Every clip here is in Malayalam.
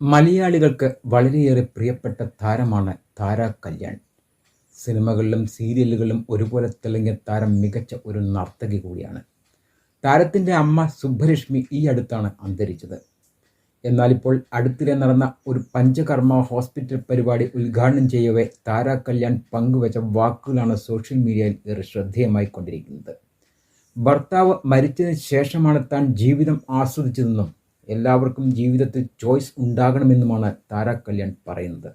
മലയാളികൾക്ക് വളരെയേറെ പ്രിയപ്പെട്ട താരമാണ് താര കല്യാൺ. സിനിമകളിലും സീരിയലുകളിലും ഒരുപോലെ തിളങ്ങിയ താരം മികച്ച ഒരു നർത്തകി കൂടിയാണ്. താരത്തിന്റെ അമ്മ സുബ്ബലക്ഷ്മി ഈ അടുത്താണ് അന്തരിച്ചത്. എന്നാലിപ്പോൾ അടുത്തിടെ നടന്ന ഒരു പഞ്ചകർമ്മ ഹോസ്പിറ്റൽ പരിപാടി ഉദ്ഘാടനം ചെയ്യവേ താര കല്യാൺ പങ്കുവച്ച വാക്കുകളാണ് സോഷ്യൽ മീഡിയയിൽ ഏറെ ശ്രദ്ധേയമായി കൊണ്ടിരിക്കുന്നത് ഭർത്താവ് മരിച്ചതിന് ശേഷമാണ് താൻ ജീവിതം ആസ്വദിച്ചതെന്നും എല്ലാവർക്കും ജീവിതത്തിൽ ചോയ്സ് ഉണ്ടാകണമെന്നുമാണ് താര കല്യാൺ പറയുന്നത്.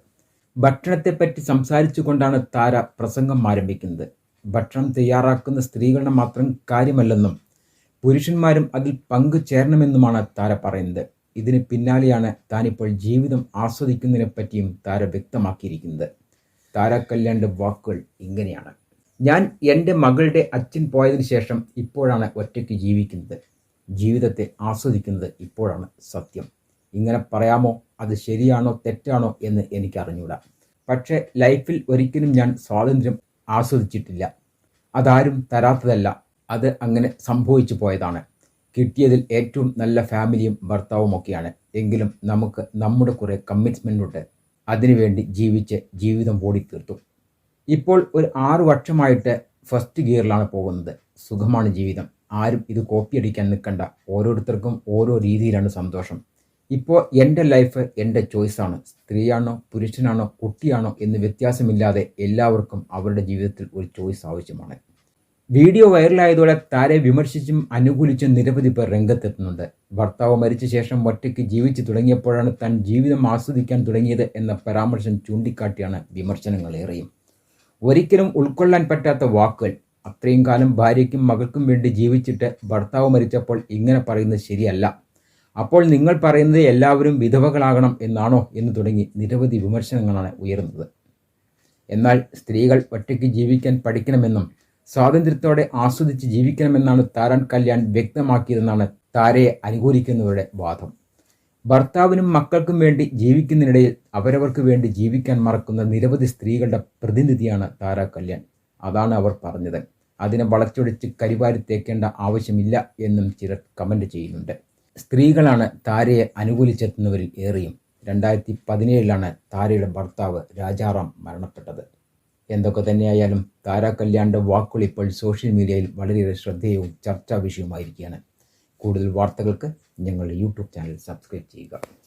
ഭക്ഷണത്തെപ്പറ്റി സംസാരിച്ചു കൊണ്ടാണ് താര പ്രസംഗം ആരംഭിക്കുന്നത്. ഭക്ഷണം തയ്യാറാക്കുന്ന സ്ത്രീകളുടെ മാത്രം കാര്യമല്ലെന്നും പുരുഷന്മാരും അതിൽ പങ്കു ചേരണമെന്നുമാണ് താര പറയുന്നത്. ഇതിന് പിന്നാലെയാണ് താനിപ്പോൾ ജീവിതം ആസ്വദിക്കുന്നതിനെ പറ്റിയും താര വ്യക്തമാക്കിയിരിക്കുന്നത്. താര കല്യാണിന്റെ വാക്കുകൾ ഇങ്ങനെയാണ്. ഞാൻ എന്റെ മകളുടെ അച്ഛൻ പോയതിനു ശേഷം ഇപ്പോഴാണ് ഒറ്റയ്ക്ക് ജീവിക്കുന്നത്. ജീവിതത്തെ ആസ്വദിക്കുന്നത് ഇപ്പോഴാണ് സത്യം. ഇങ്ങനെ പറയാമോ? അത് ശരിയാണോ? തെറ്റാണോ? എന്ന് എനിക്കറിഞ്ഞൂടാ. പക്ഷേ ലൈഫിൽ ഒരിക്കലും ഞാൻ സ്വാതന്ത്ര്യം ആസ്വദിച്ചിട്ടില്ല. അതാരും തരാത്തതല്ല. അത് അങ്ങനെ സംഭവിച്ചു പോയതാണ്. കിട്ടിയതിൽ ഏറ്റവും നല്ല ഫാമിലിയും ഭർത്താവുമൊക്കെയാണ്. എങ്കിലും നമുക്ക് നമ്മുടെ കുറേ കമ്മിറ്റ്മെന്റുണ്ട് അതിനുവേണ്ടി ജീവിച്ച് ജീവിതം ഓടിത്തീർത്തു. ഇപ്പോൾ ഒരു ആറു വർഷമായിട്ട് ഫസ്റ്റ് ഗിയറിലാണ് പോകുന്നത്. സുഖമാണ് ജീവിതം. ആരും ഇത് കോപ്പി അടിക്കാൻ നിൽക്കണ്ട. ഓരോരുത്തർക്കും ഓരോ രീതിയിലാണ് സന്തോഷം. ഇപ്പോൾ എന്റെ ലൈഫ് എന്റെ ചോയ്സാണ് സ്ത്രീയാണോ പുരുഷനാണോ കുട്ടിയാണോ എന്ന് വ്യത്യാസമില്ലാതെ എല്ലാവർക്കും അവരുടെ ജീവിതത്തിൽ ഒരു ചോയ്സ് ആവശ്യമാണ്. വീഡിയോ വൈറലായതോടെ താരെ വിമർശിച്ചും അനുകൂലിച്ചും നിരവധി പേർ രംഗത്തെത്തുന്നുണ്ട്. ഭർത്താവ് മരിച്ച ശേഷം ഒറ്റയ്ക്ക് ജീവിച്ചു തുടങ്ങിയപ്പോഴാണ് താൻ ജീവിതം ആസ്വദിക്കാൻ തുടങ്ങിയത് എന്ന പരാമർശം ചൂണ്ടിക്കാട്ടിയാണ് വിമർശനങ്ങളേറെയും. ഒരിക്കലും ഉൾക്കൊള്ളാൻ പറ്റാത്ത വാക്കുകൾ അത്രയും കാലം ഭാര്യയ്ക്കും മകൾക്കും വേണ്ടി ജീവിച്ചിട്ട് ഭർത്താവ് മരിച്ചപ്പോൾ ഇങ്ങനെ പറയുന്നത് ശരിയല്ല. അപ്പോൾ നിങ്ങൾ പറയുന്നത് എല്ലാവരും വിധവകളാകണം എന്നാണോ എന്ന് തുടങ്ങി നിരവധി വിമർശനങ്ങളാണ് ഉയർന്നത് എന്നാൽ സ്ത്രീകൾ ഒറ്റയ്ക്ക് ജീവിക്കാൻ പഠിക്കണമെന്നും സ്വാതന്ത്ര്യത്തോടെ ആസ്വദിച്ച് ജീവിക്കണമെന്നാണ് താരൻ കല്യാൺ വ്യക്തമാക്കിയതെന്നാണ് താരയെ അനുകൂലിക്കുന്നവരുടെ വാദം. ഭർത്താവിനും മക്കൾക്കും വേണ്ടി ജീവിക്കുന്നതിനിടയിൽ അവരവർക്ക് വേണ്ടി ജീവിക്കാൻ മറക്കുന്ന നിരവധി സ്ത്രീകളുടെ പ്രതിനിധിയാണ് താര കല്യാൺ. അതാണ് അവർ പറഞ്ഞത്. അതിനെ വളച്ചൊടിച്ച് കരിവാരി തേക്കേണ്ട ആവശ്യമില്ല എന്നും ചിലർ കമന്റ് ചെയ്യുന്നുണ്ട്. സ്ത്രീകളാണ് താരയെ അനുകൂലിച്ചെത്തുന്നവരിൽ ഏറെയും. രണ്ടായിരത്തി പതിനേഴിലാണ് താരയുടെ ഭർത്താവ് രാജാറാം മരണപ്പെട്ടത്. എന്തൊക്കെ തന്നെയായാലും താര കല്യാണിന്റെ വാക്കുകൾ ഇപ്പോൾ സോഷ്യൽ മീഡിയയിൽ വളരെയേറെ ശ്രദ്ധേയവും ചർച്ചാ വിഷയവുമായിരിക്കുകയാണ്. കൂടുതൽ വാർത്തകൾക്ക് ഞങ്ങളുടെ യൂട്യൂബ് ചാനൽ സബ്സ്ക്രൈബ് ചെയ്യുക.